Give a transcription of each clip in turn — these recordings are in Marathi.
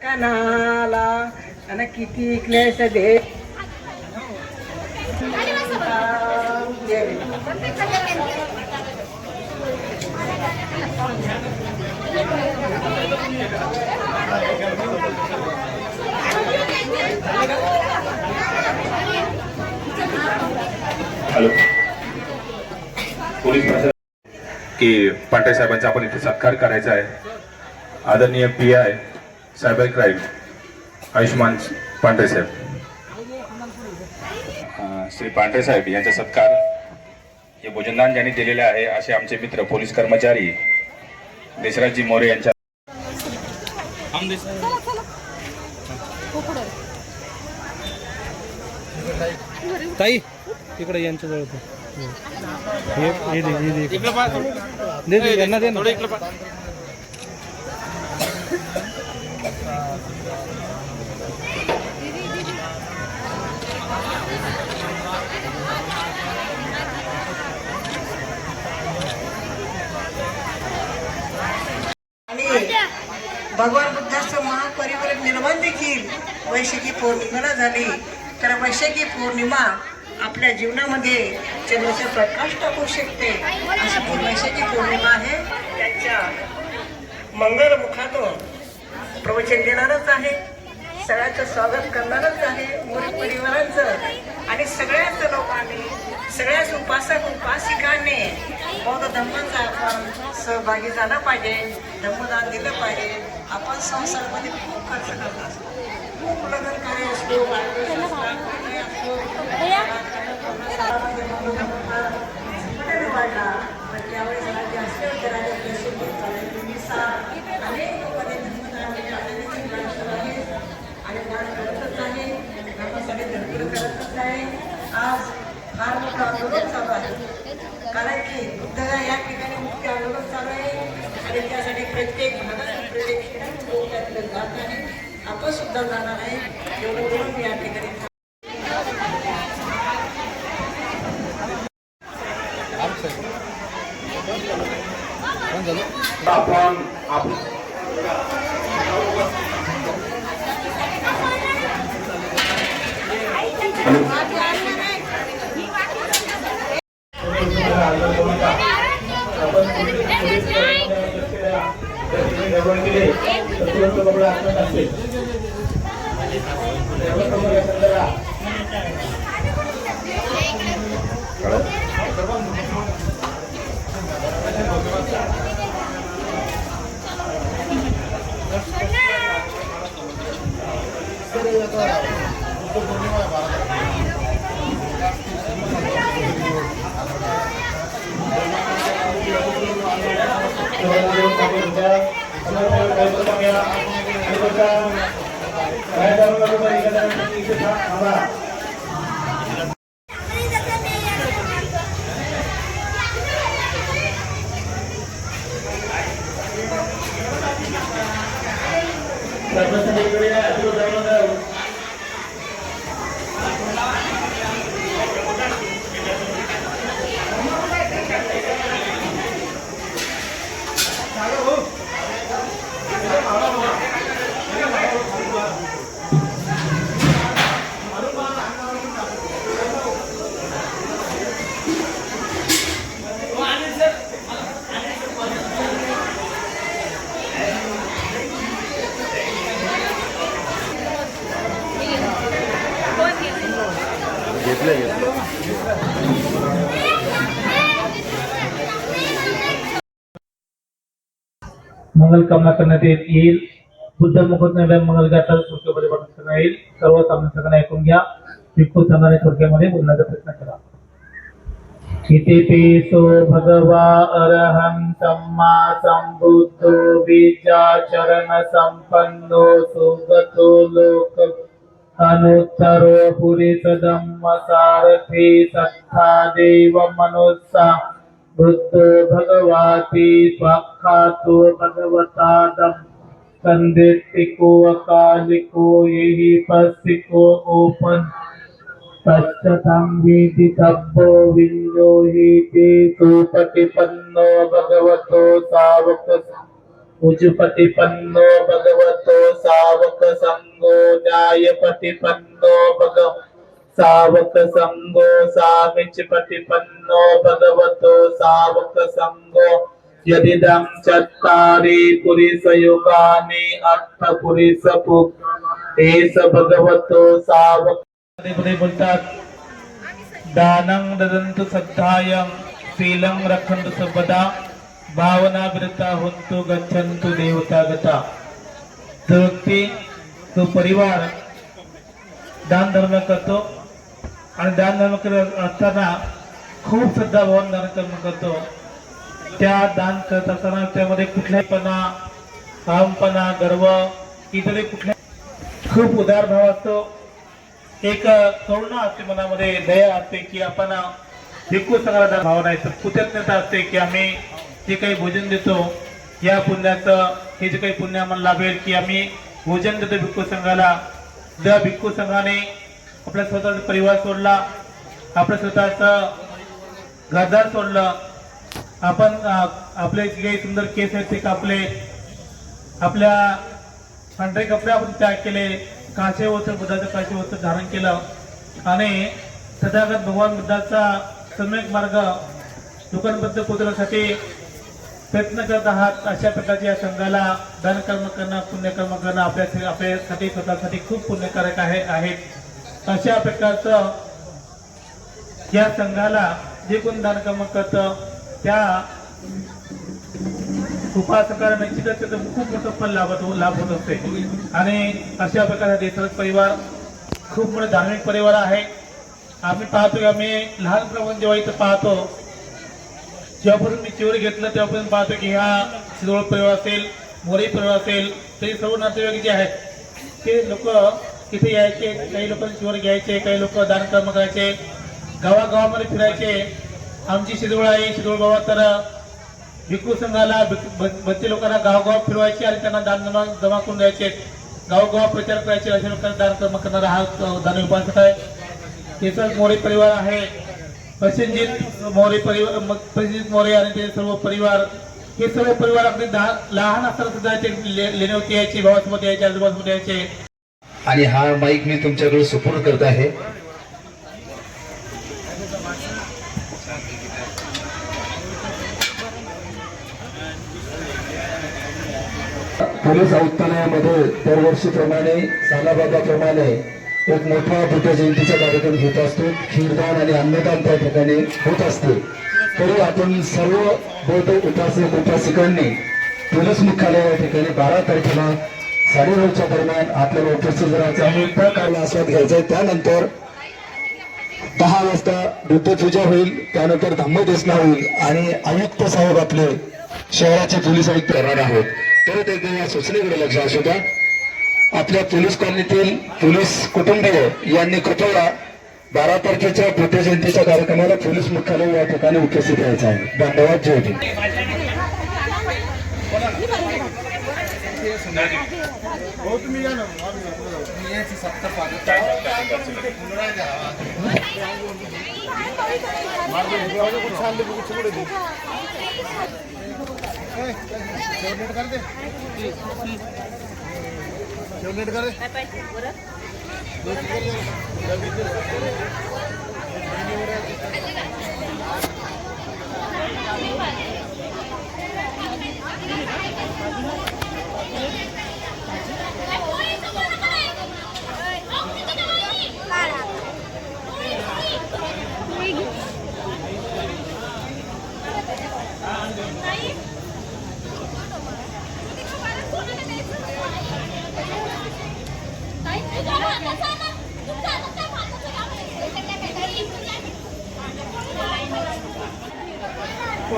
कानाला आणि किती क्लेश दे. हॅलो. पोलीस की पांढरे साहेबांचा आपण इथे सत्कार करायचा आहे. आदरणीय P I cyber crime Ayushman Pandhare साहेब. श्री पांढरे साहेब यांचा सत्कार हे भोजनदान ज्यांनी दिलेले आहे असे आमचे मित्र पोलीस कर्मचारी देशराजजी मोरे यांच्या ताई तिकडे यांच्या जवळ. हे हे दे हे दे। दे दे यांना दे ना। आणि भगवान बुद्धाचं महापरिवार निर्माण देखील वैशाखी पौर्णिमेला झाली. तर वैशाखी पौर्णिमा आपल्या जीवनामध्ये चंद्राचा प्रकाश टाकू शकते अशी ती पौर्णिमा आहे. त्यांच्या मंगलमुखातून प्रवचन देणारच आहे. सगळ्यांचं स्वागत करणारच आहे. मुली परिवारांचं आणि सगळ्याच लोकांनी सगळ्याच उपासक उपासिकांनी बौद्ध धर्माचा आपण सहभागी झाला पाहिजे धर्मदान दिलं पाहिजे. आपण संसारामध्ये खूप खर्च करत असतो. खूप लग्न कार्य असतो. वाढला. पण त्यावेळेस अनेक आणि आहे आहे आज फार आहे. कारण की बुद्धगा या ठिकाणी मुख्य आंदोलन चालू आहे. आणि त्यासाठी प्रत्येक भागात प्रत्येक ठिकाणी लोक जात आहे आपण सुद्धा जाणार आहे. एवढं बोलून मी या ठिकाणी Ayo berpanggil, ayo berpanggil. मंगल कामना करण्यात येईल. बुद्ध मुखत मंगल गाठा थोडक्यामध्ये पठण करण्यात येईल. सर्व सामने सगळ्यांना ऐकून घ्या. भिक्खू संघाने थोडक्यामध्ये बोलण्याचा प्रयत्न करा. इति भगवा अरहं सम्मा सम्बुद्धो विद्याचरण संपन्नो सुगतो लोक. अनुत्तरो पुरिसदम्म सारथी सत्था देव भगवाति स्वाख्यातो भगवतादम। संदित्तिको अकालिको यही पस्तिको ओपन। पश्चातांगीतितब्बो विञ्जो हि ते सुपतिपन्नो भगवतो सावक उजुपतिपन्नो भगवतो सावक संगो न्यायपतिपन्नो भगव सावक संगो सामिच सामिचपतिपन्नो भगवतो सावक संगो। यदिदं चत्तारि पुरिसयुगानि अर्थ पुरिसपु। एष भगवतो सावक। बोलतात दानं ददन्तु सद्धायं शीलं रक्षन्तु सर्वदा भावना विरता होन्तु गच्छन्तु देवता गता। जो व्यक्ती तो परिवार दान धर्म करतो आणि दान धर्म करत असताना खूप श्रद्धा भावन दान कर्म करतो. त्या दान करत असताना त्यामध्ये कुठल्यापणा अहमपणा गर्व इतर कुठल्या खूप उदार भाव असतो. एक करुणा असते मनामध्ये दया असते की आपण भिक्खू भाव भावना आहे कृतज्ञता असते की आम्ही जे काही भोजन देतो या पुण्याचं हे जे काही पुण्य आम्हाला लाभेल की आम्ही भोजन देतो भिक्खू संघाला. ज्या भिक्खू संघाने आपला स्वतःचा परिवार सोडला आपलं स्वतःचं घरदार सोडलं आपण आपले जे सुंदर केस आहेत ते कापले आपल्या पांढरे कपडे आपण त्याग केले काचे वस्त्र बुद्धाचं काचे वस्त्र धारण केलं आणि तथागत भगवान बुद्धाचा सम्यक मार्ग दुकानबद्ध पोचवण्यासाठी प्रयत्न करत आहात. अशा प्रकारच्या या संघाला दानकर्म करणं पुण्यकर्म करणं आपल्या आपल्यासाठी स्वतःसाठी खूप पुण्यकारक आहे आहेत. अशा प्रकारचं या संघाला जे कोण दानकर्म करतं त्या उपासकाला निश्चितच त्याचं खूप मोठं फल लाभत हो- लाभ होत असते. आणि अशा प्रकारे देशरथ परिवार खूप मोठा धार्मिक परिवार आहे. आम्ही पाहतो की आम्ही लहानपणापासून जेव्हा इथं पाहतो जेव्हापासून मी चिवर घेतलं तेव्हापासून पाहतो की ह्या शिरोळ परिवार असेल मोरी परिवार असेल तरी सर्व नातेवाईक जे आहेत ते लोक तिथे यायचे काही लोक चिवर घ्यायचे काही लोक दानकर्म करायचे गावागावामध्ये फिरायचे. आमची शिदोळ आहे शिदोळ बाबा तर भिक्खू संघाला भिक्खू- भक्ती लोकांना गावगाव फिरवायचे आणि त्यांना दान जमा जमा करून द्यायचे. गावगाव प्रचार करायचे अशा लोकांना दानकर्म करणारा हा दान दानवी उपासक आहे. त्याचाच मोरे परिवार आहे. प्रसेनजित मोरे परिवार मग मोरे आणि ते सर्व परिवार. हे सर्व परिवार अगदी दहा लहान असताना सुद्धा ते ले- लेण्यावरती यायचे भावासमोर यायचे आजूबाजूमध्ये यायचे. आणि हा माईक मी तुमच्याकडे सुपूर्द करत आहे. पोलीस आयुक्तालयामध्ये दरवर्षीप्रमाणे सालाबाबाप्रमाणे एक मोठा बुद्ध जयंतीचा कार्यक्रम होत असतो. खीरदान आणि अन्नदान त्या ठिकाणी होत असते. तरी आपण सर्व बौद्ध उपासक उपासिकांनी. पोलीस मुख्यालय या ठिकाणी बारा तारखेला साडेनऊच्या दरम्यान आपल्याला उपस्थित राहायचं आहे. त्या आस्वाद घ्यायचा आहे त्यानंतर दहा वाजता बुद्धपूजा होईल. त्यानंतर धम्मदेसना होईल. आणि आयुक्त साहेब आपले शहराचे पोलीस आयुक्त करणार आहोत. परत एकदा या सूचनेकडे लक्ष असू द्या. आपल्या पोलीस कॉलनीतील पोलीस कुटुंबीय यांनी कृपया बारा तारखेच्या बुद्ध जयंतीच्या कार्यक्रमाला पोलीस मुख्यालय या ठिकाणी उपस्थित राहायचं आहे. धन्यवाद. जय సిఎస్ ఉన్నది ఓటు మీద సిఎస్ సప్త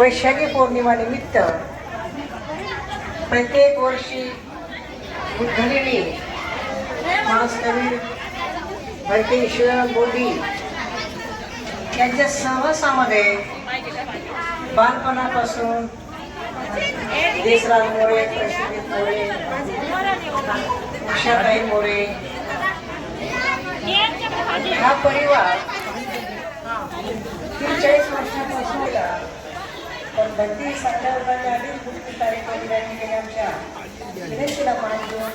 वैशाखी पौर्णिमानिमित्त प्रत्येक वर्षी बुद्धलेली मानसकवी भरते ईश्वर बोधी यांच्या सहवासामध्ये बालपणापासून देशराज मोरे प्रसिद्ध मोरे उषाताई मोरे हा परिवार त्रेचाळीस वर्षापासून पण बंदी साठवताना आधीच गोष्टी तारीख केल्या आमच्या विनंतीला मान देऊन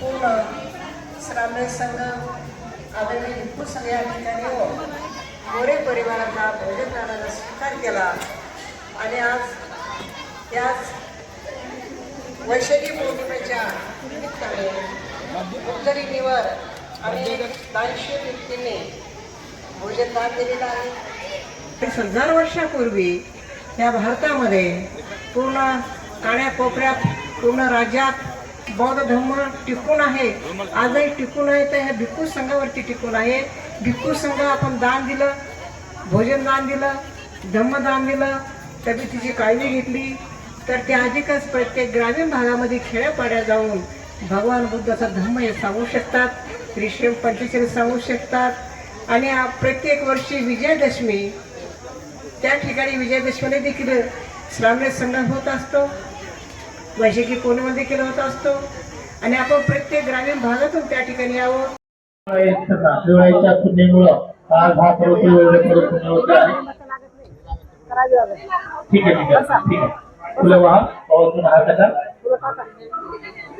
पूर्ण श्राम्य संघ आदरणीय हिंदू संघ या ठिकाणी गोरे परिवाराचा भोजनदानाचा स्वीकार केला. आणि आज याच वैशाखी पौर्णिमेच्या निमित्ताने उत्तरेणीवर आणि दानशील व्यक्तींनी भोजनदान दिलेलं आहे. हजार वर्षापूर्वी या भारतामध्ये पूर्ण काळ्या कोपऱ्यात पूर्ण राज्यात बौद्ध धर्म टिकून आहे. आजही टिकून आहे तर ह्या भिक्खू संघावरती टिकून आहे. भिक्खू संघ आपण दान दिलं भोजन दान दिलं धम्मदान दिलं तब्येतीची काळजी घेतली. तर ते अधिकच प्रत्येक ग्रामीण भागामध्ये खेड्यापाड्या जाऊन भगवान बुद्धाचा धम्म हे सांगू शकतात क्रिश्चियन पंचशील सांगू शकतात. आणि प्रत्येक वर्षी विजयादशमी त्या ठिकाणी विजयादशमीला देखील श्रावणी संग्राम होत असतो. वैशाखी पौर्णिमा देखील होत असतो. आणि आपण प्रत्येक ग्रामीण भागातून त्या ठिकाणी यावं. दिवाळीच्या आज हा पर्व ठीक आहे ठीक आहे ठीक आहे. फुलं वाहा पावसातून हात टाका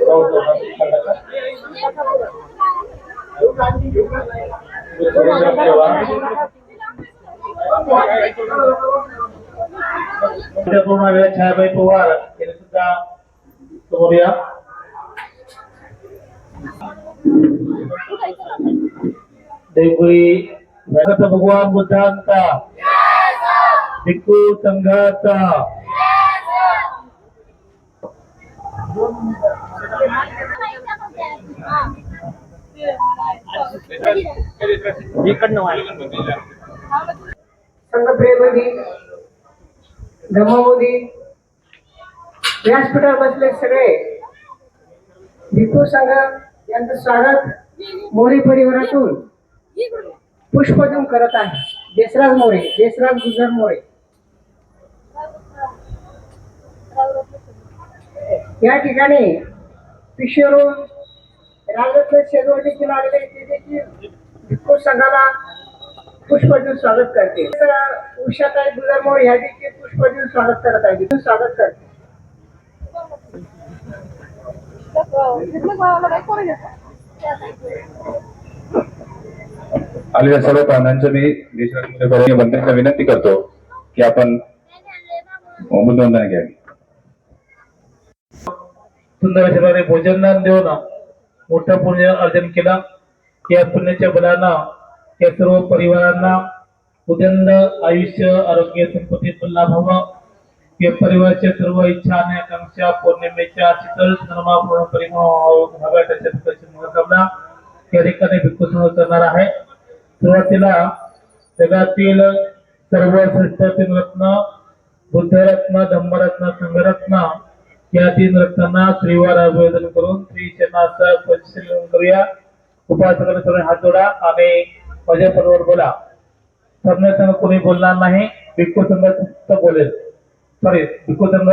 पावसातून टाका. उद्या पूर्ण वेळ छायाबाई पवार यांनी सुद्धा समोर या देवगुरी भगत भगवान बुद्धांचा भिक्खू संघाचा संघप्रियमध्ये धम्ममोदी व्यासपीठावर बसले सगळे भिकू संघ यांचं स्वागत मोरी परिवारातून पुष्प करत आहे. देसराज मोरे देसराज गुजर मोरे. या ठिकाणी पिशोरून राजरत्न शेजवळ देखील आलेले ते देखील भिक्खू संघाला पुष्प देऊन स्वागत करते. उषाताई मोरे ह्या देखील पुष्प देऊन स्वागत करत आहे स्वागत करते. आलेल्या सर्व पाहुण्यांचं मी देशराज बंधनला विनंती करतो की आपण मुद्वंदन घ्यावी. सुंदर भोजनदान देऊन मोठं पुण्य अर्जन केलं. या पुण्याच्या बलानं या सर्व परिवारांना उदंड आयुष्य आरोग्य संपत्ती लाभ व्हावं या परिवाराच्या सर्व इच्छा आणि आकांक्षा पौर्णिमेच्या शीतल धर्मा पूर्ण परिणाम मनोकामना या ठिकाणी भिक्खू करणार आहे. सुरुवातीला जगातील सर्वश्रेष्ठ तीन रत्न बुद्धरत्न धम्मरत्न संघरत्न या तीन रत्नांना श्रीवार अभिवादन करून श्री चरणाचा परिशीलन करूया. उपासना हात जोडा आणि माझ्या बरोबर बोला. संघ कोणी बोलणार नाही भिक्खू संघ फक्त बोलेल. सॉरी भिक्खू संघ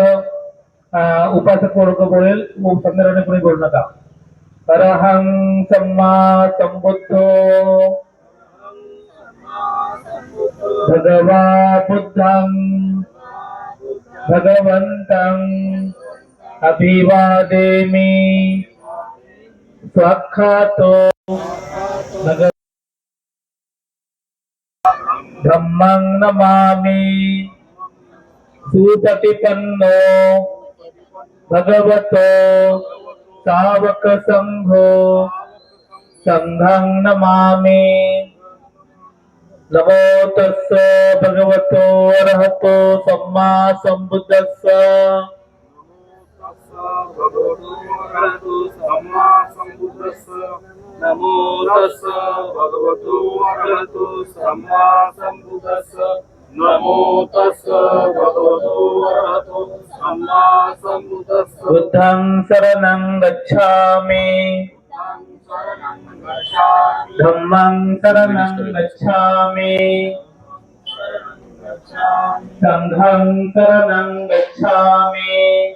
उपासक वर्ग बोलेल? संघाने कोणी बोलू नका. अरहं सम्मा संबुद्धो. भगवा बुद्धं. भगवन्तं अभिवादेमि. स्वाक्षातो भग धम्मं नमामि सुपटिपन्नो भगवतो सावकसङ्घो सङ्घं नमामि। नमो तस्स भगवतो अरहतो सम्मा सम्बुद्धस्स नमो तस् भगवतो अरहतो सम्मा सम्बुद्धस्स नमो तस् भगवतो अरहतो सम्मा सम्बुद्धस्स बुद्धं शरणं गच्छामि। धम्मं शरणं गच्छामि। सङ्घं शरणं गच्छामि।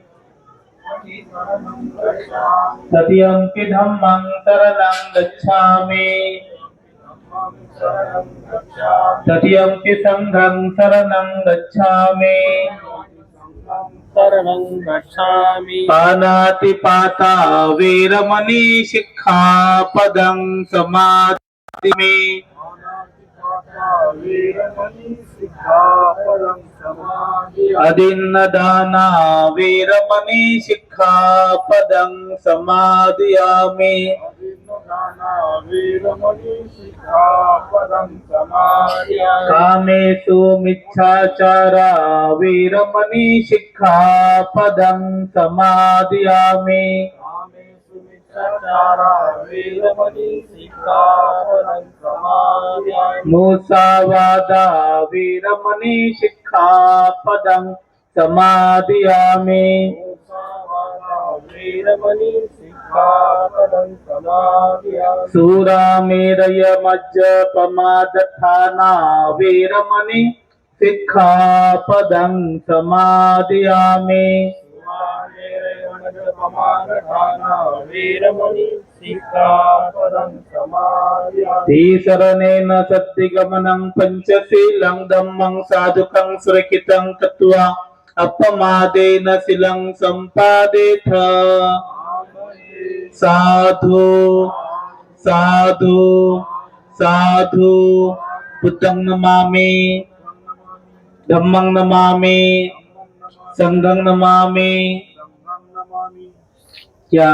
तृतीयम्पि धम्मं शरणं गच्छामि तृतीयम्पि संघं शरणं गच्छामि शरणं गच्छामि पानातिपाता वीरमणि शिक्षापदं समाधि मे अदिन्नदाना वीरमणि शिक्षापदं समादयामि कामेषु मिच्छाचारा वीरमणि शिक्षापदं समादयामि मुसावादा वीरमणि शिक्षापदं समादयामि। सुरामेरय मज्जपमादठाना वीरमणि शिक्षापदं समादयामि। धीशरणेन सद्दिगमनं पञ्चशीलं धम्मं साधुकं सुरक्षितं कृत्वा अपमादेन शिलं सम्पादेथ साधु साधु साधु बुद्धं नमामि धम्मं नमामि संघं नमामि। क्या